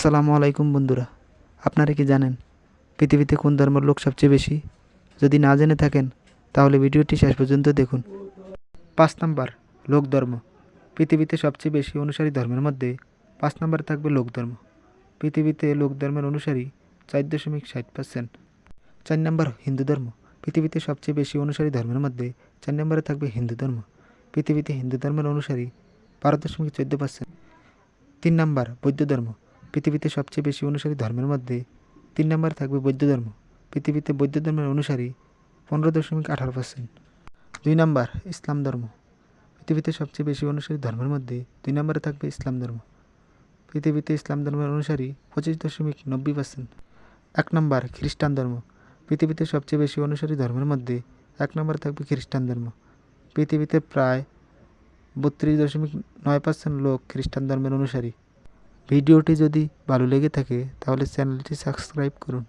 আসসালামু আলাইকুম বন্ধুরা, আপনারা কি জানেন পৃথিবীতে কোন ধর্মের লোক সবচেয়ে বেশি? যদি না জেনে থাকেন, তাহলে ভিডিওটি শেষ পর্যন্ত দেখুন। পাঁচ নাম্বার, লোক ধর্ম। পৃথিবীতে সবচেয়ে বেশি অনুসারী ধর্মের মধ্যে পাঁচ নাম্বারে থাকবে লোক ধর্ম। পৃথিবীতে লোক ধর্মের অনুসারী চার দশমিক ষাট পার্সেন্ট চার নম্বর, হিন্দু ধর্ম। পৃথিবীতে সবচেয়ে বেশি অনুসারী ধর্মের মধ্যে চার নম্বরে থাকবে হিন্দু ধর্ম। পৃথিবীতে হিন্দু ধর্মের অনুসারী বারো দশমিক চোদ্দ পার্সেন্ট তিন নম্বর, বৌদ্ধ ধর্ম। পৃথিবীতে সবচেয়ে বেশি অনুসারী ধর্মের মধ্যে তিন নম্বরে থাকবে বৌদ্ধ ধর্ম। পৃথিবীতে বৌদ্ধ ধর্মের অনুসারী পনেরো দশমিক আঠারো পার্সেন্ট দুই নম্বর, ইসলাম ধর্ম। পৃথিবীতে সবচেয়ে বেশি অনুসারী ধর্মের মধ্যে দুই নম্বরে থাকবে ইসলাম ধর্ম। পৃথিবীতে ইসলাম ধর্মের অনুসারী পঁচিশ দশমিক নব্বই পার্সেন্ট এক নম্বর, খ্রিস্টান ধর্ম। পৃথিবীতে সবচেয়ে বেশি অনুসারী ধর্মের মধ্যে এক নম্বরে থাকবে খ্রিস্টান ধর্ম। পৃথিবীতে প্রায় বত্রিশ দশমিক নয় পার্সেন্ট লোক খ্রিস্টান ধর্মের অনুসারী। ভিডিওটি যদি ভালো লেগে থাকে তাহলে চ্যানেলটি সাবস্ক্রাইব করুন।